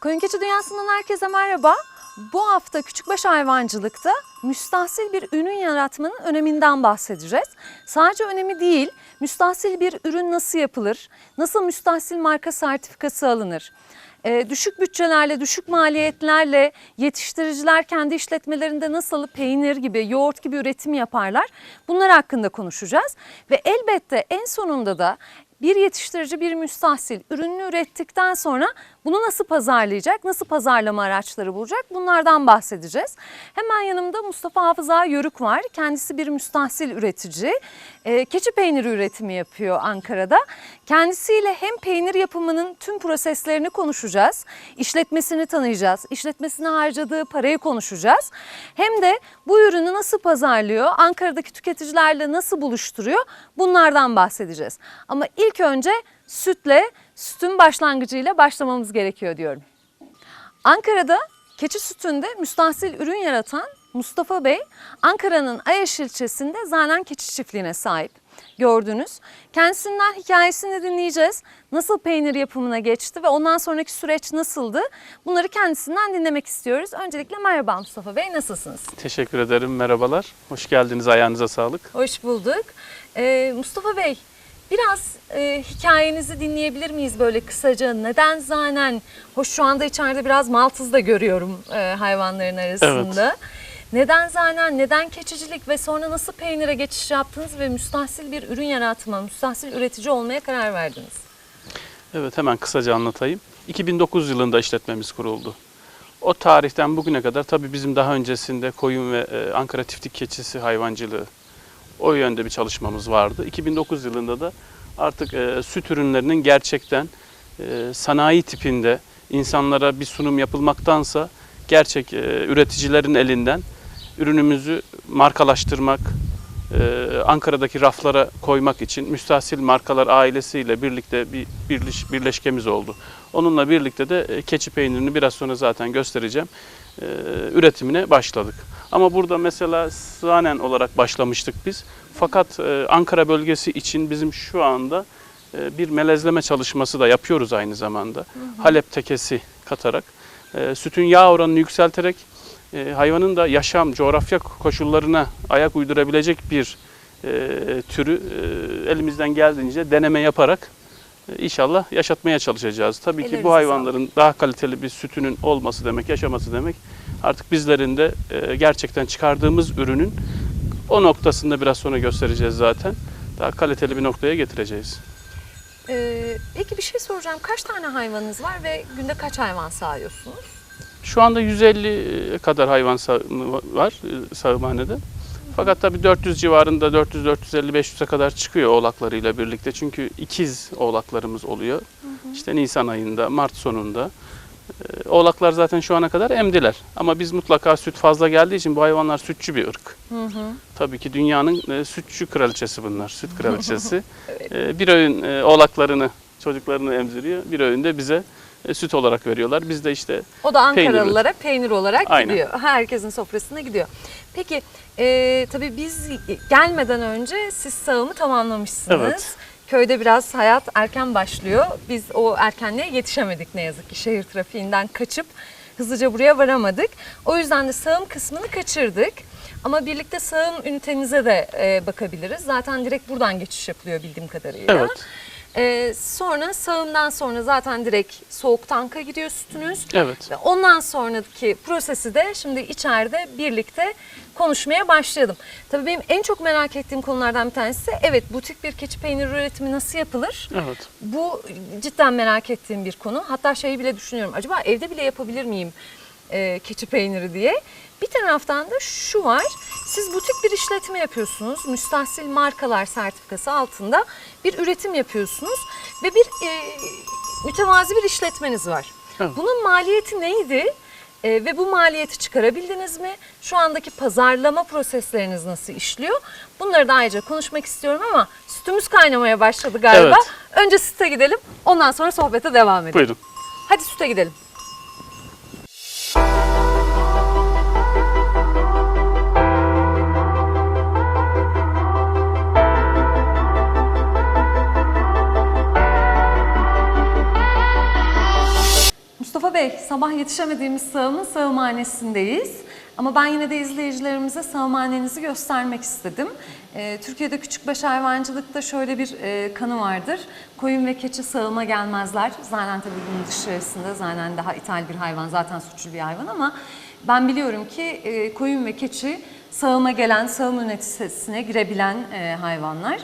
Koyunkeçi Dünyası'ndan herkese merhaba. Bu hafta küçükbaş hayvancılıkta müstahsil bir ürün yaratmanın öneminden bahsedeceğiz. Sadece önemi değil, müstahsil bir ürün nasıl yapılır, nasıl müstahsil marka sertifikası alınır, ee, düşük bütçelerle, düşük maliyetlerle yetiştiriciler kendi işletmelerinde nasıl peynir gibi, yoğurt gibi üretim yaparlar bunlar hakkında konuşacağız. Ve elbette en sonunda da bir yetiştirici bir müstahsil ürününü ürettikten sonra bunu nasıl pazarlayacak, nasıl pazarlama araçları bulacak bunlardan bahsedeceğiz. Hemen yanımda Mustafa Hafıza Yörük var. Kendisi bir müstahsil üretici. Ee, keçi peyniri üretimi yapıyor Ankara'da. Kendisiyle hem peynir yapımının tüm proseslerini konuşacağız, işletmesini tanıyacağız, işletmesine harcadığı parayı konuşacağız. Hem de bu ürünü nasıl pazarlıyor, Ankara'daki tüketicilerle nasıl buluşturuyor bunlardan bahsedeceğiz. Ama ilk önce sütle, sütün başlangıcıyla başlamamız gerekiyor diyorum. Ankara'da keçi sütünde müstahsil ürün yaratan Mustafa Bey, Ankara'nın Ayaş ilçesinde Zanen Keçi Çiftliği'ne sahip. Gördünüz. Kendisinden hikayesini dinleyeceğiz. Nasıl peynir yapımına geçti ve ondan sonraki süreç nasıldı? Bunları kendisinden dinlemek istiyoruz. Öncelikle merhaba Mustafa Bey, nasılsınız? Teşekkür ederim. Merhabalar. Hoş geldiniz. Ayağınıza sağlık. Hoş bulduk. Ee, Mustafa Bey, biraz e, hikayenizi dinleyebilir miyiz böyle kısaca? Neden Zanen? Hoş şu anda içeride biraz maltız da görüyorum e, hayvanların arasında. Neden Zanen, neden keçicilik ve sonra nasıl peynire geçiş yaptınız ve müstahsil bir ürün yaratma, müstahsil üretici olmaya karar verdiniz? Evet hemen kısaca anlatayım. 2009 yılında işletmemiz kuruldu. O tarihten bugüne kadar tabii bizim daha öncesinde koyun ve e, Ankara tiftik keçisi hayvancılığı o yönde bir çalışmamız vardı. 2009 yılında da artık e, süt ürünlerinin gerçekten e, sanayi tipinde insanlara bir sunum yapılmaktansa gerçek e, üreticilerin elinden ürünümüzü markalaştırmak, e, Ankara'daki raflara koymak için müstahsil markalar ailesiyle birlikte bir birleş, birleşkemiz oldu. Onunla birlikte de e, keçi peynirini biraz sonra zaten göstereceğim. e, üretimine başladık. Ama burada mesela zanen olarak başlamıştık biz. Fakat e, Ankara bölgesi için bizim şu anda e, bir melezleme çalışması da yapıyoruz aynı zamanda. Halep tekesi katarak e, sütün yağ oranını yükselterek e, hayvanın da yaşam, coğrafya koşullarına ayak uydurabilecek bir e, türü e, elimizden geldiğince deneme yaparak inşallah yaşatmaya çalışacağız. Tabii ki Ellerinize bu hayvanların daha kaliteli bir sütünün olması demek, yaşaması demek artık bizlerin de e, gerçekten çıkardığımız ürünün o noktasında biraz sonra göstereceğiz zaten. Daha kaliteli bir noktaya getireceğiz. Ee, peki bir şey soracağım. Kaç tane hayvanınız var ve günde kaç hayvan sağıyorsunuz? Şu anda 150 kadar hayvan sağımı var e, sağımhanede. Fakat tabii 400 civarında 400 450 500'e kadar çıkıyor oğlaklarıyla birlikte. Çünkü ikiz oğlaklarımız oluyor. İşte Nisan ayında, Mart sonunda. E, Oğlaklar zaten şu ana kadar emdiler. Ama biz mutlaka süt fazla geldiği için bu hayvanlar sütçü bir ırk. Hı hı. Tabii ki dünyanın e, sütçü kraliçesi bunlar, süt kraliçesi. Evet. E, bir öğün e, oğlaklarını, çocuklarını emziriyor. Bir öğün de bize e, süt olarak veriyorlar. Biz de işte O da Peynir Ankaralılara peynir olarak Aynen. gidiyor. Herkesin sofrasına gidiyor. Peki e, tabii biz gelmeden önce siz sağımı tamamlamışsınız. Evet. Köyde biraz hayat erken başlıyor. Biz o erkenliğe yetişemedik ne yazık ki. Şehir trafiğinden kaçıp hızlıca buraya varamadık. O yüzden de sağım kısmını kaçırdık. Ama birlikte sağım ünitenize de e, bakabiliriz. Zaten direkt buradan geçiş yapılıyor bildiğim kadarıyla. evet. E, sonra sağımdan sonra zaten direkt soğuk tanka gidiyor sütünüz. Evet. Ve ondan sonraki prosesi de şimdi içeride birlikte konuşmaya başlayalım. Tabii benim en çok merak ettiğim konulardan bir tanesi evet butik bir keçi peyniri üretimi nasıl yapılır? Evet. Bu cidden merak ettiğim bir konu. Hatta şeyi bile düşünüyorum. Acaba evde bile yapabilir miyim e, keçi peyniri diye. Bir taraftan da şu var. Siz butik bir işletme yapıyorsunuz. Müstahsil markalar sertifikası altında bir üretim yapıyorsunuz. Ve bir e, mütevazi bir işletmeniz var. Evet. Bunun maliyeti neydi? E, ve bu maliyeti çıkarabildiniz mi? Şu andaki pazarlama prosesleriniz nasıl işliyor? Bunları da ayrıca konuşmak istiyorum ama sütümüz kaynamaya başladı galiba. Evet. Önce süte gidelim. Ondan sonra sohbete devam edelim. Buyurun. Hadi süte gidelim. Bey, sabah yetişemediğimiz sağımın sağımhanesindeyiz. Ama ben yine de izleyicilerimize sağımhanenizi göstermek istedim. Ee, Türkiye'de küçükbaş hayvancılıkta şöyle bir e, kanı vardır. Koyun ve keçi sağıma gelmezler. Zaten tabii bunun dışarısında zaten daha ithal bir hayvan, zaten suçlu bir hayvan ama ben biliyorum ki e, koyun ve keçi sağıma gelen, sağım ünitesine girebilen e, hayvanlar.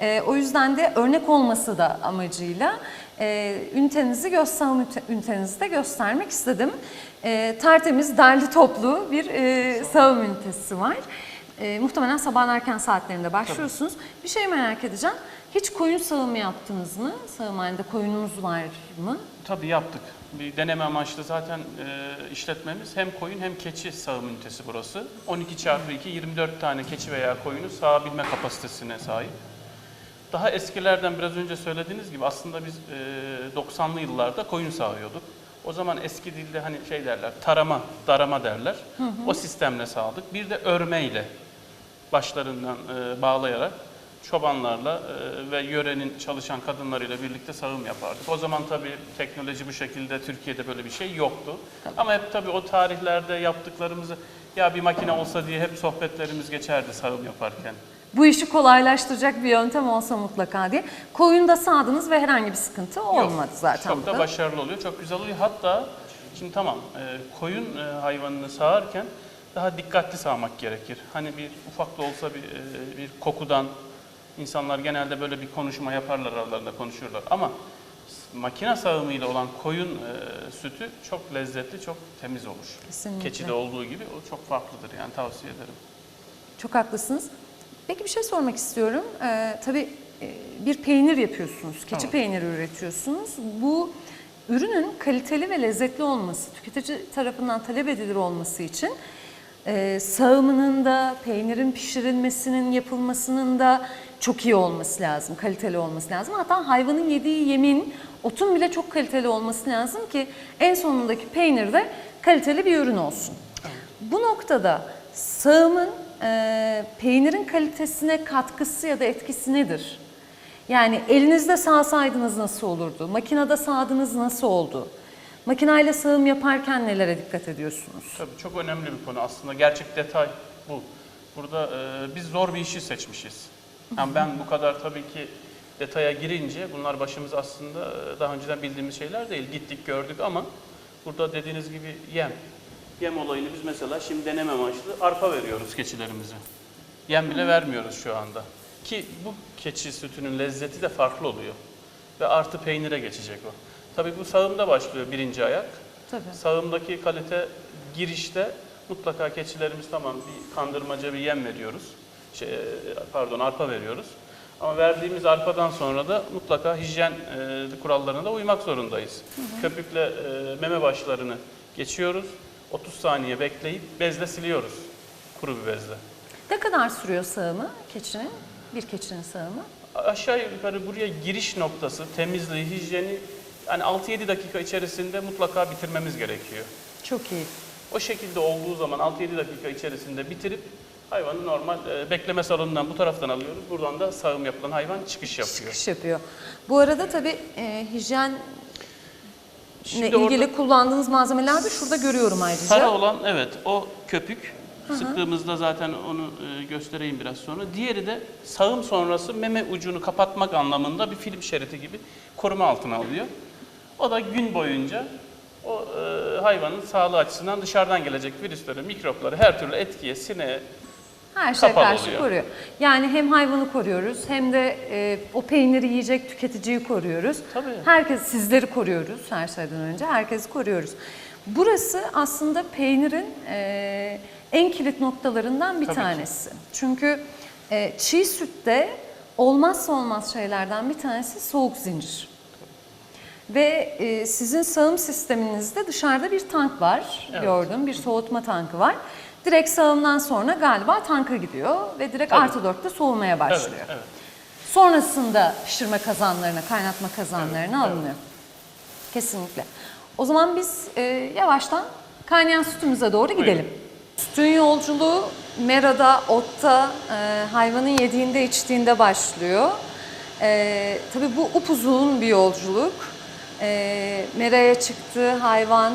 E, o yüzden de örnek olması da amacıyla e, ünitenizi, ünite- ünitenizi de göstermek istedim. E, tertemiz, derli toplu bir e, sağım ünitesi var. E, muhtemelen sabahın erken saatlerinde başlıyorsunuz. Bir şey merak edeceğim. Hiç koyun sağımı yaptınız mı? Sağımhanede koyununuz var mı? Tabii yaptık. Bir deneme amaçlı zaten e, işletmemiz hem koyun hem keçi sağım ünitesi burası. 12 çarpı 2, 24 tane keçi veya koyunu sağabilme kapasitesine sahip. Daha eskilerden biraz önce söylediğiniz gibi aslında biz e, 90'lı yıllarda koyun sağıyorduk. O zaman eski dilde hani şey derler, tarama, darama derler. O sistemle sağladık. Bir de örmeyle başlarından e, bağlayarak çobanlarla e, ve yörenin çalışan kadınlarıyla birlikte sağım yapardık. O zaman tabii teknoloji bu şekilde Türkiye'de böyle bir şey yoktu. Ama hep tabii o tarihlerde yaptıklarımızı ya bir makine olsa diye hep sohbetlerimiz geçerdi sağım yaparken. Bu işi kolaylaştıracak bir yöntem olsa mutlaka diye. Koyunda sağdınız ve herhangi bir sıkıntı olmadı Yok, zaten Çok da başarılı oluyor, çok güzel oluyor. Hatta şimdi tamam e, koyun e, hayvanını sağarken daha dikkatli sağmak gerekir. Hani bir ufak da olsa bir, e, bir kokudan insanlar genelde böyle bir konuşma yaparlar aralarında konuşurlar. Ama makine sağımıyla olan koyun e, sütü çok lezzetli, çok temiz olur. Kesinlikle. Keçide olduğu gibi o çok farklıdır yani tavsiye ederim. Çok haklısınız. Peki bir şey sormak istiyorum. Ee, tabii e, bir peynir yapıyorsunuz, keçi Evet. peyniri üretiyorsunuz. Bu ürünün kaliteli ve lezzetli olması, tüketici tarafından talep edilir olması için e, sağımının da, peynirin pişirilmesinin, yapılmasının da çok iyi olması lazım, kaliteli olması lazım. Hatta hayvanın yediği yemin, otun bile çok kaliteli olması lazım ki en sonundaki peynir de kaliteli bir ürün olsun. Bu noktada sağımın e, peynirin kalitesine katkısı ya da etkisi nedir? Yani elinizde sağsaydınız nasıl olurdu? Makinede sağdınız nasıl oldu? Makineyle sağım yaparken nelere dikkat ediyorsunuz? Tabii çok önemli bir konu aslında. Gerçek detay bu. Burada e, biz zor bir işi seçmişiz. Yani ben bu kadar tabii ki detaya girince bunlar başımız aslında e, daha önceden bildiğimiz şeyler değil. Gittik gördük ama burada dediğiniz gibi yem. Yem olayını biz mesela şimdi deneme amaçlı arpa veriyoruz keçilerimize. Yem bile vermiyoruz şu anda. Ki bu keçi sütünün lezzeti de farklı oluyor. Ve artı peynire geçecek o. Tabii bu sağımda başlıyor birinci ayak. Tabii. Sağımdaki kalite girişte mutlaka keçilerimiz tamam bir kandırmaca bir yem veriyoruz. Şey, e, pardon arpa veriyoruz. Ama verdiğimiz arpadan sonra da mutlaka hijyen e, kurallarına da uymak zorundayız. Köpükle e, meme başlarını geçiyoruz. 30 saniye bekleyip bezle siliyoruz. Kuru bir bezle. Ne kadar sürüyor sağımı keçinin? Bir keçinin sağımı? Aşağı yukarı buraya giriş noktası, temizliği, hijyeni yani 6-7 dakika içerisinde mutlaka bitirmemiz gerekiyor. Çok iyi. O şekilde olduğu zaman 6-7 dakika içerisinde bitirip hayvanı normal e, bekleme salonundan bu taraftan alıyoruz. Buradan da sağım yapılan hayvan çıkış yapıyor. Çıkış yapıyor. Bu arada tabii e, hijyen Şimdi ilgili orada kullandığınız malzemeler de şurada görüyorum ayrıca. sarı olan evet o köpük. Sıktığımızda zaten onu e, göstereyim biraz sonra. Diğeri de sağım sonrası meme ucunu kapatmak anlamında bir film şeridi gibi koruma altına alıyor. O da gün boyunca o e, hayvanın sağlığı açısından dışarıdan gelecek virüsleri, mikropları, her türlü etkiye, sineğe, Her şeye Kapalı karşı oluyor. koruyor. Yani hem hayvanı koruyoruz hem de e, o peyniri yiyecek tüketiciyi koruyoruz. Tabii. Herkes sizleri koruyoruz her şeyden önce. Herkesi koruyoruz. Burası aslında peynirin e, en kilit noktalarından bir Tabii ki. tanesi. Çünkü e, çiğ sütte olmazsa olmaz şeylerden bir tanesi soğuk zincir. Ve e, sizin sağım sisteminizde dışarıda bir tank var. Evet. Gördüm bir soğutma tankı var. Direkt sağımdan sonra galiba tanka gidiyor ve direkt Tabii. artı dörtte soğumaya evet, başlıyor. evet. Sonrasında pişirme kazanlarına, kaynatma kazanlarına Evet, alınıyor. Kesinlikle. O zaman biz e, yavaştan kaynayan sütümüze doğru gidelim. Sütün yolculuğu merada, otta, e, hayvanın yediğinde içtiğinde başlıyor. E, tabii bu upuzun bir yolculuk. e, meraya çıktı hayvan,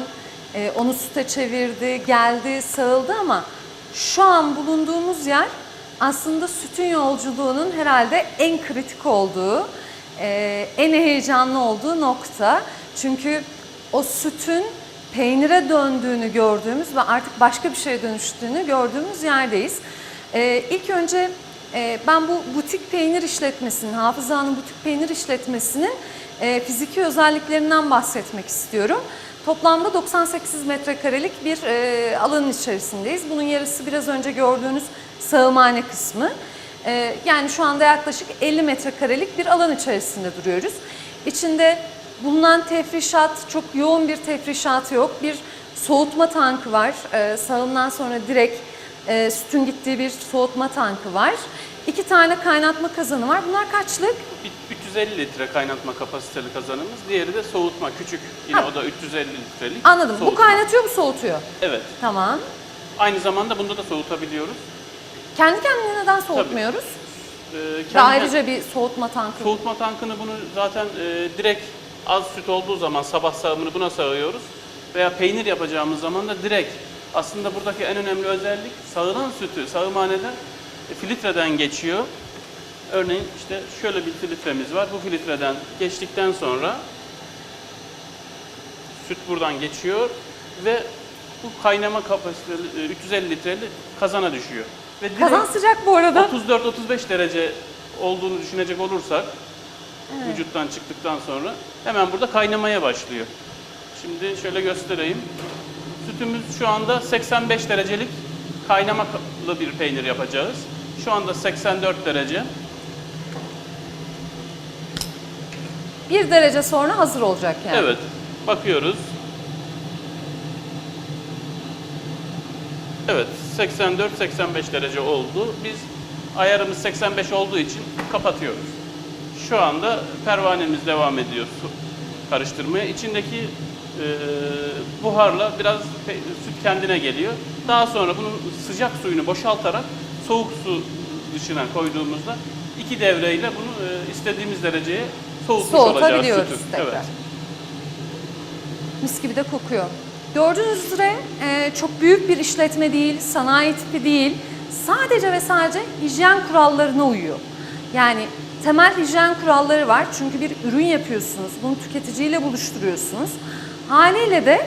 e, onu süte çevirdi, geldi, sağıldı ama şu an bulunduğumuz yer aslında sütün yolculuğunun herhalde en kritik olduğu, e, en heyecanlı olduğu nokta. Çünkü o sütün peynire döndüğünü gördüğümüz ve artık başka bir şeye dönüştüğünü gördüğümüz yerdeyiz. Ee, ilk önce e, ben bu butik peynir işletmesinin, Hafıza'nın butik peynir işletmesinin e, fiziki özelliklerinden bahsetmek istiyorum. Toplamda 98 metrekarelik bir e, alanın içerisindeyiz. Bunun yarısı biraz önce gördüğünüz sağımhane kısmı. E, yani şu anda yaklaşık 50 metrekarelik bir alan içerisinde duruyoruz. İçinde bulunan tefrişat çok yoğun bir tefrişat yok. Bir soğutma tankı var. E, sağımdan sonra direkt e, sütün gittiği bir soğutma tankı var. İki tane kaynatma kazanı var. Bunlar kaçlık? Bir 350 litre kaynatma kapasiteli kazanımız. Diğeri de soğutma küçük. Yine Ha. o da 350 litrelik. Anladım. Bu soğutma. kaynatıyor, bu soğutuyor. Evet. Tamam. Aynı zamanda bunda da soğutabiliyoruz. Kendi kendine neden soğutmuyoruz? Ee, Ve kendi- ayrıca bir soğutma tankı. Soğutma tankını bunu zaten e, direkt az süt olduğu zaman sabah sağımını buna sağıyoruz. Veya peynir yapacağımız zaman da direkt aslında buradaki en önemli özellik sağılan sütü sağımhaneden e, filtreden geçiyor. Örneğin işte şöyle bir filtremiz var. Bu filtreden geçtikten sonra süt buradan geçiyor ve bu kaynama kapasiteli e, 350 litreli kazana düşüyor. Ve Kazan sıcak bu arada. 34-35 derece olduğunu düşünecek olursak vücuttan çıktıktan sonra hemen burada kaynamaya başlıyor. Şimdi şöyle göstereyim. Sütümüz şu anda 85 derecelik kaynamalı bir peynir yapacağız. Şu anda 84 derece. Bir derece sonra hazır olacak yani. Evet. Bakıyoruz. Evet, 84-85 derece oldu. Biz ayarımız 85 olduğu için kapatıyoruz. Şu anda pervanemiz devam ediyor su karıştırmaya. İçindeki e, buharla biraz süt kendine geliyor. Daha sonra bunun sıcak suyunu boşaltarak soğuk su dışına koyduğumuzda iki devreyle bunu e, istediğimiz dereceye soğutmuş olacağız sütü. tekrar. Evet. Mis gibi de kokuyor. Gördüğünüz üzere e, çok büyük bir işletme değil, sanayi tipi değil. Sadece ve sadece hijyen kurallarına uyuyor. Yani temel hijyen kuralları var. Çünkü bir ürün yapıyorsunuz, bunu tüketiciyle buluşturuyorsunuz. Haliyle de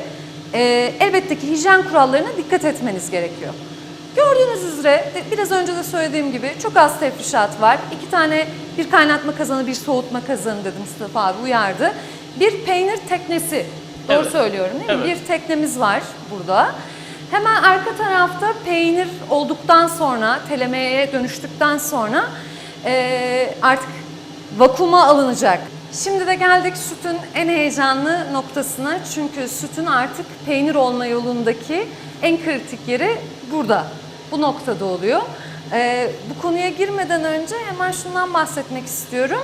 e, elbette ki hijyen kurallarına dikkat etmeniz gerekiyor. Gördüğünüz üzere biraz önce de söylediğim gibi çok az tefrişat var. İki tane bir kaynatma kazanı, bir soğutma kazanı dedi Mustafa abi uyardı. Bir peynir teknesi. Doğru Evet. söylüyorum değil mi? Evet. Bir teknemiz var burada. Hemen arka tarafta peynir olduktan sonra, telemeye dönüştükten sonra eee, artık vakuma alınacak. Şimdi de geldik sütün en heyecanlı noktasına. Çünkü sütün artık peynir olma yolundaki en kritik yeri burada. Bu noktada oluyor. Ee, bu konuya girmeden önce hemen şundan bahsetmek istiyorum.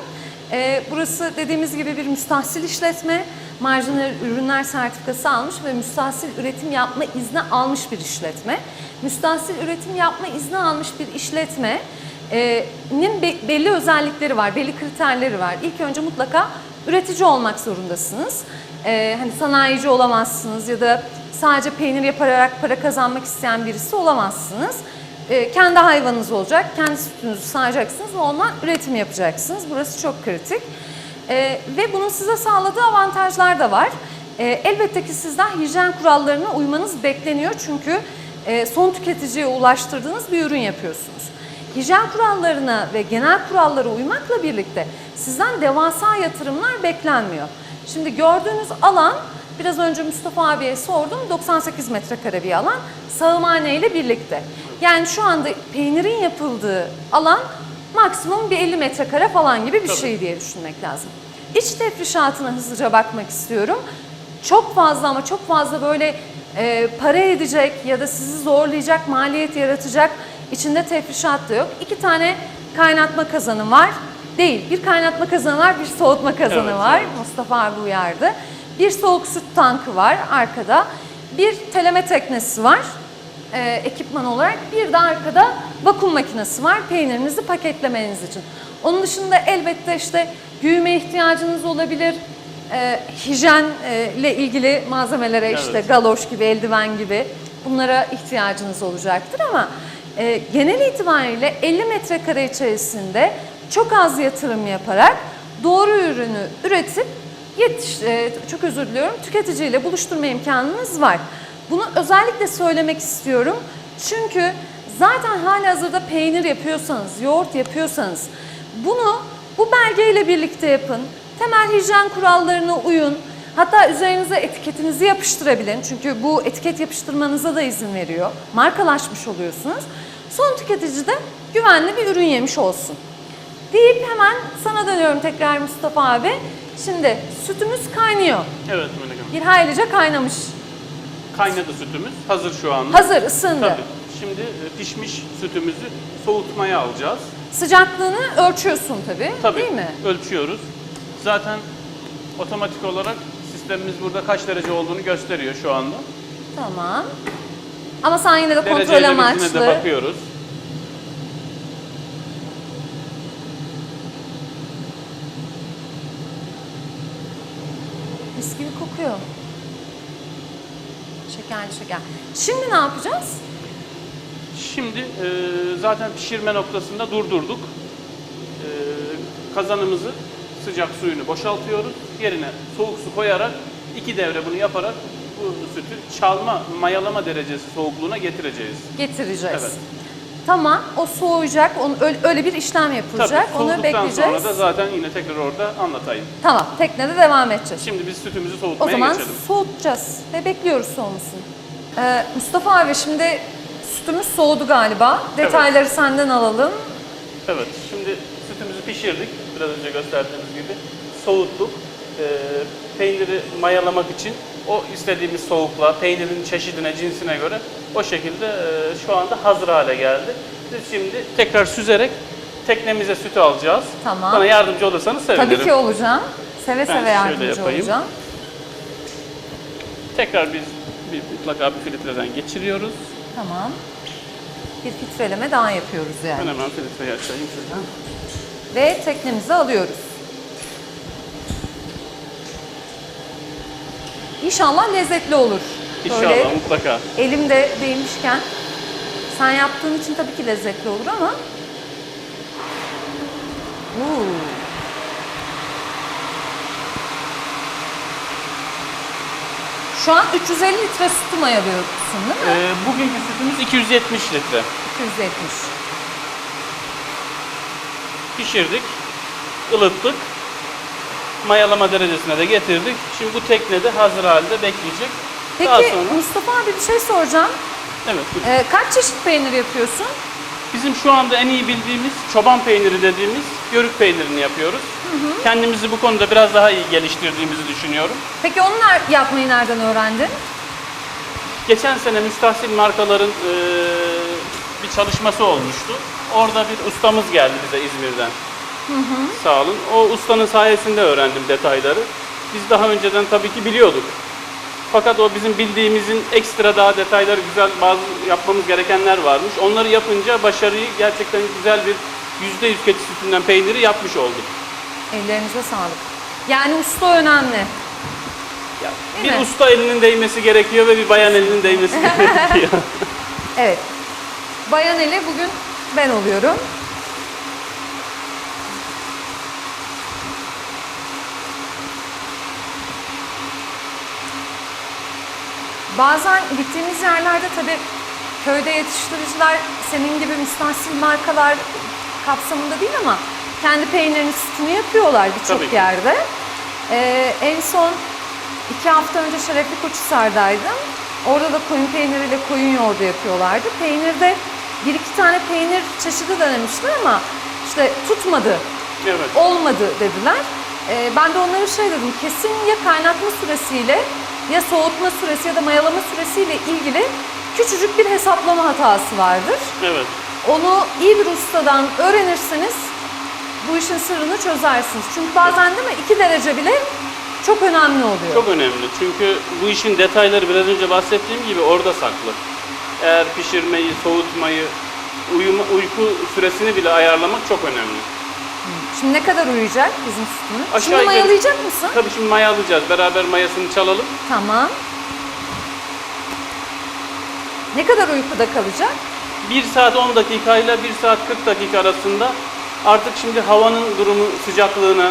Ee, burası dediğimiz gibi bir müstahsil işletme. Marjinal ürünler sertifikası almış ve müstahsil üretim yapma izni almış bir işletme. Müstahsil üretim yapma izni almış bir işletme e, nin be- belli özellikleri var, belli kriterleri var. İlk önce mutlaka üretici olmak zorundasınız. E, hani sanayici olamazsınız ya da sadece peynir yaparak para kazanmak isteyen birisi olamazsınız. E, kendi hayvanınız olacak, kendi sütünüzü sağacaksınız ve ondan üretim yapacaksınız. Burası çok kritik. E, ve bunun size sağladığı avantajlar da var. E, elbette ki sizden hijyen kurallarına uymanız bekleniyor çünkü e, son tüketiciye ulaştırdığınız bir ürün yapıyorsunuz. Hijyen kurallarına ve genel kurallara uymakla birlikte sizden devasa yatırımlar beklenmiyor. Şimdi gördüğünüz alan biraz önce Mustafa abiye sordum 98 metrekare bir alan sağımhane ile birlikte. Yani şu anda peynirin yapıldığı alan maksimum bir 50 metrekare falan gibi bir Tabii. şey diye düşünmek lazım. İç tefrişatına hızlıca bakmak istiyorum. Çok fazla ama çok fazla böyle e, para edecek ya da sizi zorlayacak, maliyet yaratacak içinde tefrişat da yok. İki tane kaynatma kazanı var. Değil, bir kaynatma kazanı var, bir soğutma kazanı Evet, var. evet. Mustafa abi uyardı. Bir soğuk süt tankı var arkada. Bir teleme teknesi var e, ekipman olarak. Bir de arkada vakum makinesi var peynirinizi paketlemeniz için. Onun dışında elbette işte büyüme ihtiyacınız olabilir. e, hijyenle ilgili malzemelere işte Evet. galoş gibi, eldiven gibi bunlara ihtiyacınız olacaktır ama e, genel itibariyle 50 metrekare içerisinde çok az yatırım yaparak doğru ürünü üretip yetiş, e, çok özür diliyorum tüketiciyle buluşturma imkanınız var. Bunu özellikle söylemek istiyorum. Çünkü zaten hali hazırda peynir yapıyorsanız, yoğurt yapıyorsanız bunu bu belgeyle birlikte yapın. Temel hijyen kurallarına uyun. Hatta üzerinize etiketinizi yapıştırabilin. Çünkü bu etiket yapıştırmanıza da izin veriyor. Markalaşmış oluyorsunuz. Son tüketici de güvenli bir ürün yemiş olsun. Deyip hemen sana dönüyorum tekrar Mustafa abi. Şimdi sütümüz kaynıyor. Evet Melek Hanım. Bir haylice kaynamış. Kaynadı sütümüz. Hazır şu anda. Hazır, ısındı. Tabii. Şimdi e, pişmiş sütümüzü soğutmaya alacağız. Sıcaklığını ölçüyorsun tabii, Tabii değil mi? ölçüyoruz. Zaten otomatik olarak sistemimiz burada kaç derece olduğunu gösteriyor şu anda. Tamam. Ama sen yine de kontrol Derecelerine de amaçlı. bakıyoruz. Kokuyor. Şekerli şeker. Şimdi ne yapacağız? Şimdi e, zaten pişirme noktasında durdurduk. E, kazanımızı sıcak suyunu boşaltıyoruz. Yerine soğuk su koyarak iki devre bunu yaparak bu sütü çalma, mayalama derecesi soğukluğuna getireceğiz. Getireceğiz. Evet. Tamam, o soğuyacak, onu öyle, bir işlem yapılacak, Tabii onu bekleyeceğiz. sonra da zaten yine tekrar orada anlatayım. Tamam, teknede devam edeceğiz. Şimdi biz sütümüzü O soğutmaya zaman geçelim. soğutacağız ve bekliyoruz soğumasını. Ee, Mustafa abi şimdi sütümüz soğudu galiba. Detayları senden alalım. Evet, şimdi sütümüzü pişirdik. Biraz önce gösterdiğimiz gibi. Soğuttuk. Ee, peyniri mayalamak için o istediğimiz soğukluğa, peynirin çeşidine, cinsine göre o şekilde e, şu anda hazır hale geldi. Biz şimdi tekrar süzerek teknemize sütü alacağız. Tamam. Bana yardımcı olursanız sevinirim. Tabii ki olacağım. Seve seve şöyle yardımcı yapayım. olacağım. Tekrar biz bir, mutlaka bir filtreden geçiriyoruz. Tamam. Bir filtreleme daha yapıyoruz yani. Ben hemen filtreyi açayım şuradan. Ve teknemize alıyoruz. İnşallah lezzetli olur. İnşallah Böyle mutlaka. elimde değmişken sen yaptığın için tabii ki lezzetli olur ama Oo. Şu an 350 litre sütü mayalıyorsun değil mi? Ee, bugünkü sütümüz 270 litre. 270. pişirdik, ılıttık, mayalama derecesine de getirdik. Şimdi bu teknede hazır halde bekleyecek. Peki Daha sonra, Mustafa abi bir şey soracağım. evet, buyurun. Ee, kaç çeşit peynir yapıyorsun? bizim şu anda en iyi bildiğimiz çoban peyniri dediğimiz yörük peynirini yapıyoruz. Kendimizi bu konuda biraz daha iyi geliştirdiğimizi düşünüyorum. Peki onu yapmayı nereden öğrendin? Geçen sene müstahsil markaların eee, bir çalışması olmuştu. Orada bir ustamız geldi bize İzmir'den. Sağ olun. O ustanın sayesinde öğrendim detayları. Biz daha önceden tabii ki biliyorduk. Fakat o bizim bildiğimizin ekstra daha detayları güzel bazı yapmamız gerekenler varmış. Onları yapınca başarıyı gerçekten güzel bir %100 keçi sütünden peyniri yapmış olduk. Ellerinize sağlık. Yani usta önemli. Ya, Değil bir mi? usta elinin değmesi gerekiyor ve bir bayan elinin değmesi gerekiyor. Evet. Bayan eli bugün ben oluyorum. Bazen gittiğimiz yerlerde tabii köyde yetiştiriciler senin gibi müstahsil markalar kapsamında değil ama kendi peynirini sütünü yapıyorlar birçok yerde. Ee, en son iki hafta önce Şerefli Koçhisar'daydım. Orada da koyun peyniriyle koyun yoğurdu yapıyorlardı. Peynirde bir iki tane peynir çeşidi denemişler ama işte tutmadı, evet. olmadı dediler. Ee, ben de onlara şey dedim, kesin ya kaynatma süresiyle ya soğutma süresi ya da mayalama süresiyle ilgili küçücük bir hesaplama hatası vardır. Evet. Onu iyi bir ustadan öğrenirseniz bu işin sırrını çözersiniz. Çünkü bazen değil mi 2 derece bile çok önemli oluyor. Çok önemli çünkü bu işin detayları biraz önce bahsettiğim gibi orada saklı. Eğer pişirmeyi, soğutmayı, uyuma, uyku süresini bile ayarlamak çok önemli. Şimdi ne kadar uyuyacak bizim sütümüz? Aşağı Şimdi yukarı- mayalayacak mısın? Tabii şimdi maya alacağız. Beraber mayasını çalalım. Tamam. Ne kadar uykuda kalacak? 1 saat 10 dakika ile 1 saat 40 dakika arasında artık şimdi havanın durumu sıcaklığına,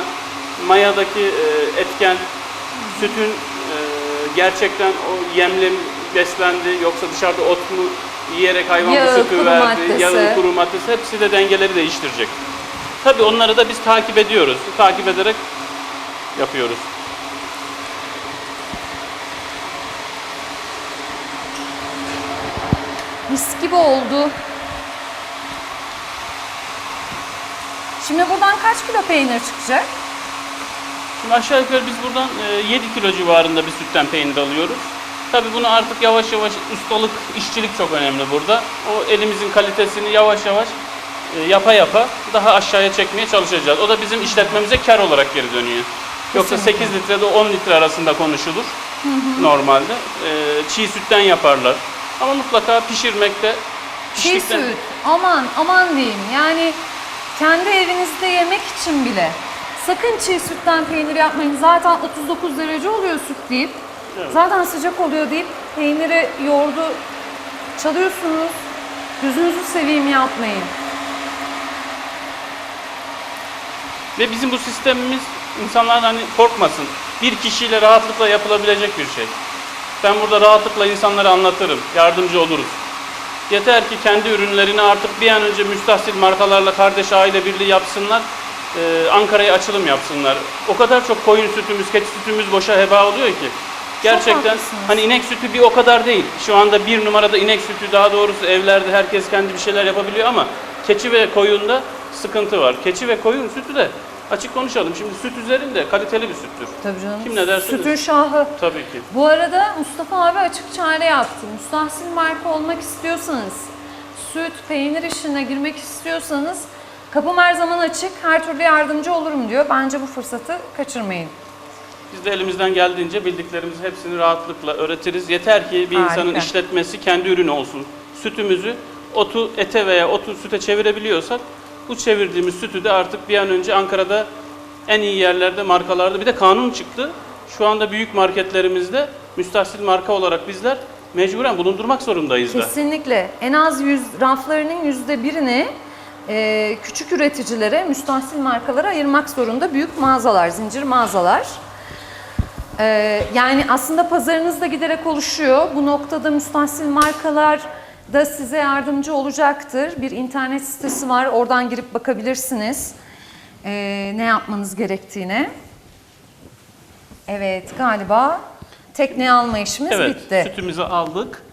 mayadaki e, etken, sütün e, gerçekten o yemle mi beslendi yoksa dışarıda ot mu yiyerek hayvan Yağı, sütü kuru verdi, maddesi. yağı, kuru maddesi hepsi de dengeleri değiştirecek. Tabii onları da biz takip ediyoruz. Takip ederek yapıyoruz. Mis gibi oldu. Şimdi buradan kaç kilo peynir çıkacak? Şimdi aşağı yukarı biz buradan e, 7 kilo civarında bir sütten peynir alıyoruz. Tabii bunu artık yavaş yavaş ustalık, işçilik çok önemli burada. O elimizin kalitesini yavaş yavaş e, yapa yapa daha aşağıya çekmeye çalışacağız. O da bizim işletmemize kar olarak geri dönüyor. Yoksa Kesinlikle. 8 litre de 10 litre arasında konuşulur normalde. E, çiğ sütten yaparlar. Ama mutlaka pişirmekte, Çiğ piştikten- süt. Aman aman diyeyim. Yani kendi evinizde yemek için bile. Sakın çiğ sütten peynir yapmayın. Zaten 39 derece oluyor süt deyip. Evet. Zaten sıcak oluyor deyip peyniri, yoğurdu çalıyorsunuz. Gözünüzü seveyim yapmayın. Ve bizim bu sistemimiz insanlar hani korkmasın. Bir kişiyle rahatlıkla yapılabilecek bir şey. Ben burada rahatlıkla insanlara anlatırım, yardımcı oluruz. Yeter ki kendi ürünlerini artık bir an önce müstahsil markalarla kardeş aile birliği yapsınlar. Ee, Ankara'ya açılım yapsınlar. O kadar çok koyun sütümüz, keçi sütümüz boşa heba oluyor ki. Gerçekten hani inek sütü bir o kadar değil. Şu anda bir numarada inek sütü daha doğrusu evlerde herkes kendi bir şeyler yapabiliyor ama keçi ve koyunda sıkıntı var. Keçi ve koyun sütü de açık konuşalım. Şimdi süt üzerinde kaliteli bir süttür. Tabii canım. Kim ne dersiniz? Sütün şahı. Tabii ki. Bu arada Mustafa abi açık çare yaptı. Müstahsil marka olmak istiyorsanız, süt, peynir işine girmek istiyorsanız kapım her zaman açık, her türlü yardımcı olurum diyor. Bence bu fırsatı kaçırmayın. Biz de elimizden geldiğince bildiklerimizin hepsini rahatlıkla öğretiriz. Yeter ki bir insanın Harika. işletmesi kendi ürünü olsun. Sütümüzü otu ete veya otu süte çevirebiliyorsak bu çevirdiğimiz sütü de artık bir an önce Ankara'da en iyi yerlerde, markalarda bir de kanun çıktı. Şu anda büyük marketlerimizde müstahsil marka olarak bizler mecburen bulundurmak zorundayız da. Kesinlikle. En az yüz, raflarının yüzde birini e, küçük üreticilere, müstahsil markalara ayırmak zorunda büyük mağazalar, zincir mağazalar. E, yani aslında pazarınız da giderek oluşuyor. Bu noktada müstahsil markalar da size yardımcı olacaktır. Bir internet sitesi var, oradan girip bakabilirsiniz e, ne yapmanız gerektiğine. Evet, galiba tekneye alma işimiz Evet, bitti. sütümüzü aldık.